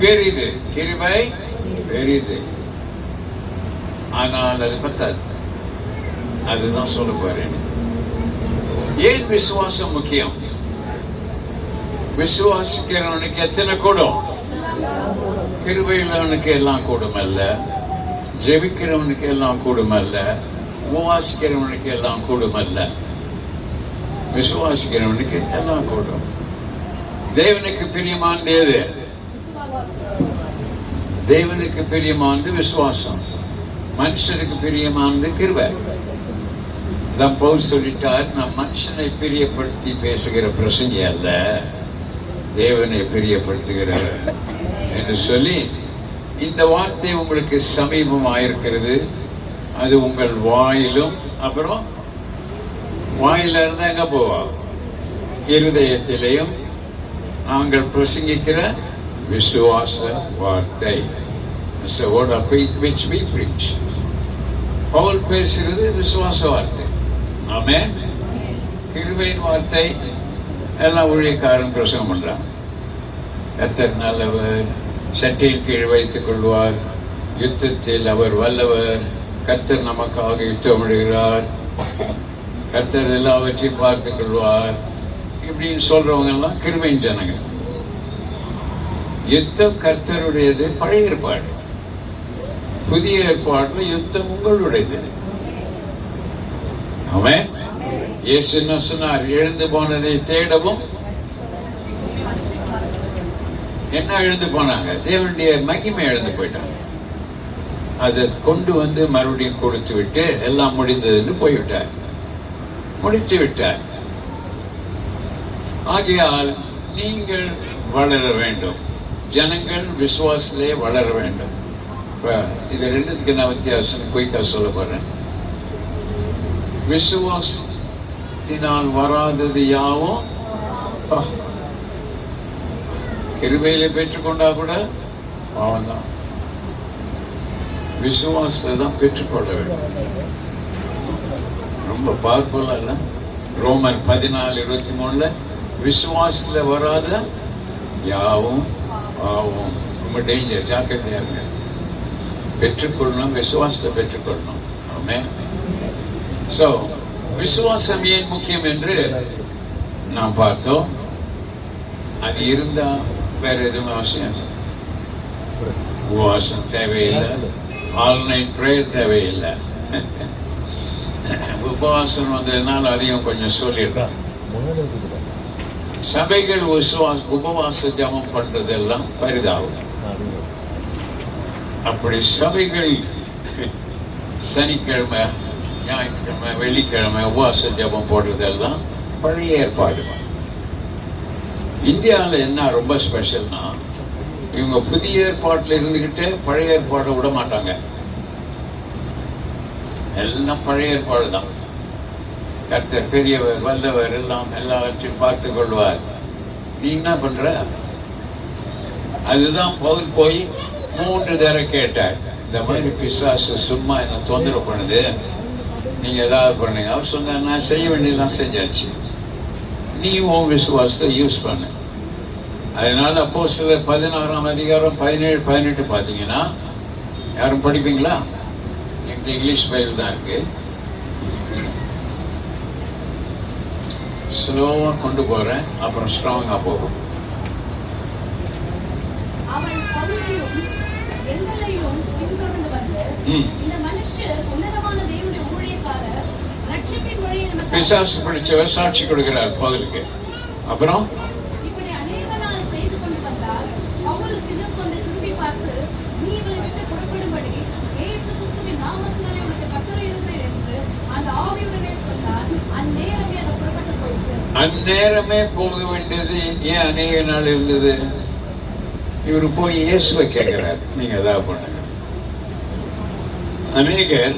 பெரிது. கிருபை பெரிது. ஆனால் அது பத்தாது. அதுதான் சொல்ல போறேன். ஏன் விசுவாசம் முக்கியம்? விசுவாசிக்கிறவனுக்கு எத்தனை கூடும்? கிருபையிலவனுக்கு எல்லாம் கூடும் அல்ல ஜெபிக்கிறவனுக்கு எல்லாம் கூடும் அல்ல உபவாசிக்கிறவனுக்கு எல்லாம் கூடும் அல்ல விசுவாசிக்கிறவனுக்கு எல்லாம் கூடும். தேவனுக்கு பிரியமானது எது? தேவனுக்கு பிரியமானது விசுவாசம். மனுஷனுக்கு பிரியமானது கிருவை தான் பவுல் சொல்லிட்டார் நான் மனுஷனை பிரியப்படுத்தி பேசுகிற பிரசங்கி அல்ல தேவனை பிரியப்படுத்துகிற என்று சொல்லி இந்த வார்த்தை உங்களுக்கு சமீபமாயிருக்கிறது. அது உங்கள் வாயிலும் அப்புறம் வாயில இருந்து எங்க போவா? இருதயத்திலையும். நாங்கள் பிரசங்கிக்கிற விசுவாச வார்த்தை which we preach. பவுல் பேசுகிறது விசுவாச வார்த்தை ஆமே கிருபையின் வார்த்தை எல்லாம் ஊழியக்காரன் பிரசங்கம் பண்ணுறான் கர்த்தர் நல்லவர் சட்டையில் கீழ் வைத்துக் கொள்வார். யுத்தத்தில் அவர் வல்லவர். கர்த்தர் நமக்காக யுத்தம் விடுகிறார் கர்த்தர் எல்லாவற்றையும் பார்த்துக் கொள்வார். இப்படின்னு சொல்றவங்க எல்லாம் கிருபையின் ஜனங்கள். யுத்தம் கர்த்தருடையது பழைய ஏற்பாடு. புதிய ஏற்பாடுல யுத்தம் உங்களுடையது. அவன் இயேசு என்ன சொன்னார்? எழுந்து போனதை தேடவும். என்ன எழுந்து போனாங்க? தேவனுடைய மகிமை எழுந்து போயிட்டாங்க. அதை கொண்டு வந்து மறுபடியும் கொடுத்து விட்டு எல்லாம் முடிந்ததுன்னு போய்விட்டார். முடித்து விட்டார் ஆகையால் நீங்கள் வளர வேண்டும். ஜனங்கள் விசுவாசத்திலே வளர வேண்டும். இப்போ இது ரெண்டுத்துக்கு நான் வித்தியாசம் குயிக்காக சொல்ல போறேன். விசுவாசத்தினால் வராதது யாவும் கிருபையில பெற்றுக்கொண்டா கூட பாவம் தான் விசுவாசத்தை தான் பெற்றுக்கொள்ள வேண்டும். ரொம்ப பவர்ஃபுல்லா இல்லை? ரோமர் பதினாலு இருபத்தி மூணுல விசுவாசத்தில் வராத யாவும் பாவம். ரொம்ப டேஞ்சர் ஜாக்கிரதையாக இருங்க. பெற்றுக்கொள்ளணும் விசுவாசத்தை பெற்றுக்கொள்ளணும். ஆமே. ஸோ விசுவாசம் ஏன் முக்கியம் என்று நாம் பார்த்தோம். அது இருந்தால் வேற எதுவும் அவசியம் உபவாசம் தேவையில்லை. ஆன்லைன் ப்ரேயர் தேவையில்லை. உபவாசம் வந்ததுனால அதையும் கொஞ்சம் சொல்லிடுறேன் சபைகள் உபவாச ஜபம் பண்றதெல்லாம் பரிதாபம். அப்படி சபைகள் சனிக்கிழமை ஞாயிற்றுக்கிழமை வெள்ளிக்கிழமை உபவாச ஜபம் போடுறதெல்லாம் பழைய ஏற்பாடு. இந்தியாவில் என்ன ரொம்ப ஸ்பெஷல்னா இவங்க புதிய ஏற்பாட்டில் இருந்துக்கிட்டு பழைய ஏற்பாடை விட மாட்டாங்க. எல்லாம் பழைய ஏற்பாடு தான் கர்த்தர் பெரியவர் வல்லவர் எல்லாம் எல்லாவற்றையும் பார்த்து கொள்வார். நீ என்ன பண்ற? அதுதான் பவுல் போய் மூன்று தடவை கேட்டார். இந்த மாதிரி பிசாசு சும்மா என்ன தொந்தரவு பண்ணுது. நீங்க ஏதாவது பண்ணுங்க. அவர் சொன்னார் நான் செய்ய வேண்டியதெல்லாம் செஞ்சாச்சு. நீ உன் விசுவாசத்தை யூஸ் பண்ணு. அதனால அப்போ சில பதினாறாம் அதிகாரம் பதினேழு பதினெட்டு பார்த்தீங்கன்னா யாரும் படிப்பீங்களா? என்கிட்ட இங்கிலீஷ் பயில் தான் இருக்குது ஸ்லோவாக கொண்டு போறேன். அப்புறம் ஸ்ட்ராங்காக போகும். பிசாசு பிடிச்சவர் சாட்சி கொடுக்கிறார் பவுலுக்கு அப்புறம் இப்படி அநேக நாள் செய்து கொண்டு வந்தார் பவுல் சிலர் கொண்டு திரும்பி பார்த்து நீ இவளை விட்டு புறப்படும்படி இயேசு கிறிஸ்துவின் நாமத்தினாலே உனக்கு கசலை இருக்கிறேன் என்று அந்த ஆவியுடனே சொன்னார் அந்நேரமே அது புறப்பட்டு போயிற்று அந்நேரமே போக வேண்டியது ஏன் அநேக நாள் இருந்தது? இவர் போய் இயேசுவை கேட்கிறார். நீங்க அதான் பண்ணுங்க. அநேகர்